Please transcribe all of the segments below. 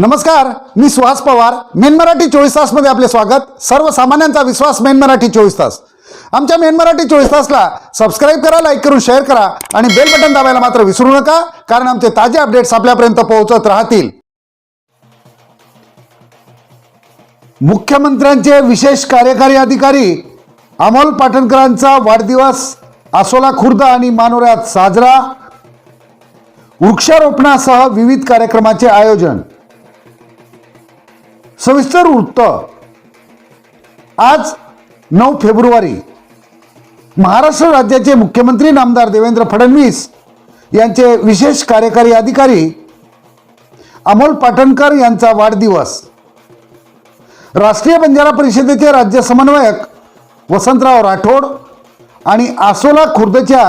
नमस्कार मी सुहास पवार. मेन मराठी चोवीस तासमध्ये आपले स्वागत. सर्वसामान्यांचा विश्वास मेन मराठी चोवीस तास. आमच्या मेन मराठी चोवीस तासला सबस्क्राईब करा लाईक करून शेअर करा आणि बेल बटन दाबायला मात्र विसरू नका कारण आमचे ताजे अपडेट्स आपल्यापर्यंत पोहोचत राहतील. मुख्यमंत्र्यांचे विशेष कार्यकारी अधिकारी अमोल पाटणकरांचा वाढदिवस आसोला खुर्द आणि मानोऱ्यात साजरा. वृक्षारोपणासह विविध कार्यक्रमाचे आयोजन. सविस्तर वृत्त. आज नऊ फेब्रुवारी महाराष्ट्र राज्याचे मुख्यमंत्री नामदार देवेंद्र फडणवीस यांचे विशेष कार्यकारी अधिकारी अमोल पाटणकर यांचा वाढदिवस. राष्ट्रीय बंजारा परिषदेचे राज्य समन्वयक वसंतराव राठोड आणि आसोला खुर्दच्या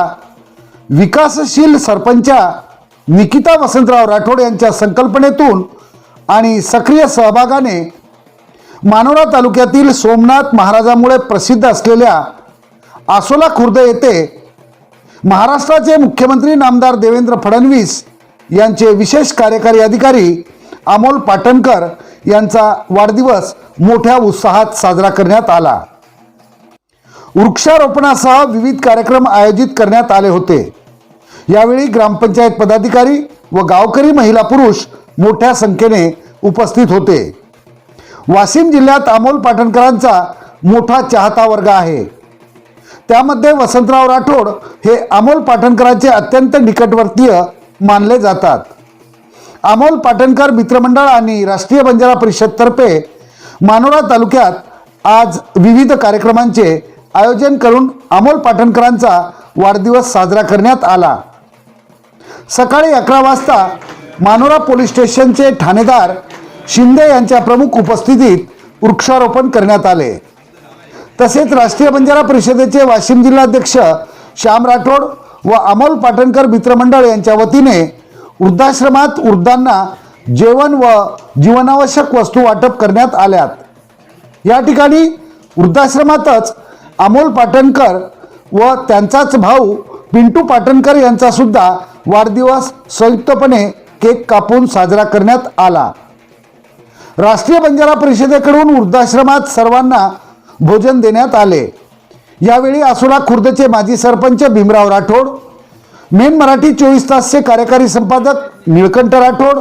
विकासशील सरपंचा निकिता वसंतराव राठोड यांच्या संकल्पनेतून आणि सक्रिय सहभागाने मानोरा तालुक्यातील सोमनाथ महाराजामुळे प्रसिद्ध असलेल्या आसोला खुर्द येथे महाराष्ट्राचे मुख्यमंत्री नामदार देवेंद्र फडणवीस यांचे विशेष कार्यकारी अधिकारी अमोल पाटणकर यांचा वाढदिवस मोठ्या उत्साहात साजरा करण्यात आला. वृक्षारोपणासह विविध कार्यक्रम आयोजित करण्यात आले होते. यावेळी ग्रामपंचायत पदाधिकारी व गावकरी महिला पुरुष मोठ्या संख्येने उपस्थित होते. वाशिम जिल्ह्यात अमोल पाटणकरांचा मोठा चाहता वर्ग आहे. त्यामध्ये वसंतराव राठोड हे अमोल पाटणकरांचे अत्यंत निकटवर्तीय मानले जातात. अमोल पाटणकर मित्रमंडळ आणि राष्ट्रीय बंजारा परिषदतर्फे मानोरा तालुक्यात आज विविध कार्यक्रमांचे आयोजन करून अमोल पाटणकरांचा वाढदिवस साजरा करण्यात आला. सकाळी अकरा वाजता मानोरा पोलीस स्टेशनचे ठाणेदार शिंदे यांच्या प्रमुख उपस्थितीत वृक्षारोपण करण्यात आले. तसेच राष्ट्रीय बंजारा परिषदेचे वाशिम जिल्हाध्यक्ष श्याम राठोड व अमोल पाटणकर मित्रमंडळ यांच्या वतीने वृद्धाश्रमात वृद्धांना जेवण व जीवनावश्यक वस्तू वाटप करण्यात आल्यात. या ठिकाणी वृद्धाश्रमातच अमोल पाटणकर व त्यांचाच भाऊ पिंटू पाटणकर यांचा सुद्धा वाढदिवस संयुक्तपणे केक कापून साजरा करण्यात आला. राष्ट्रीय बंजारा परिषदेकडून वृद्धाश्रमात सर्वांना भोजन देण्यात आले. यावेळी आसोला खुर्दचे माजी सरपंच भीमराव राठोड मेन मराठी चोवीस तासचे कार्यकारी संपादक निळकंठ राठोड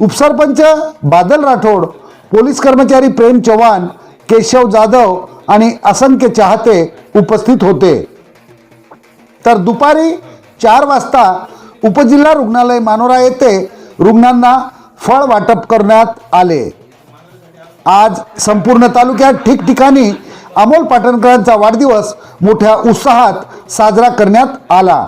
उपसरपंच बादल राठोड पोलीस कर्मचारी प्रेम चव्हाण केशव जाधव आणि असंख्य चाहते उपस्थित होते. तर दुपारी चार वाजता उपजिल्हा रुग्णालय मानोरा येथे रुग्णांना फळ वाटप करण्यात आले. आज संपूर्ण तालुक्यात ठिकठिकाणी अमोल पाटणकरांचा वाढदिवस मोठ्या उत्साहात साजरा करण्यात आला.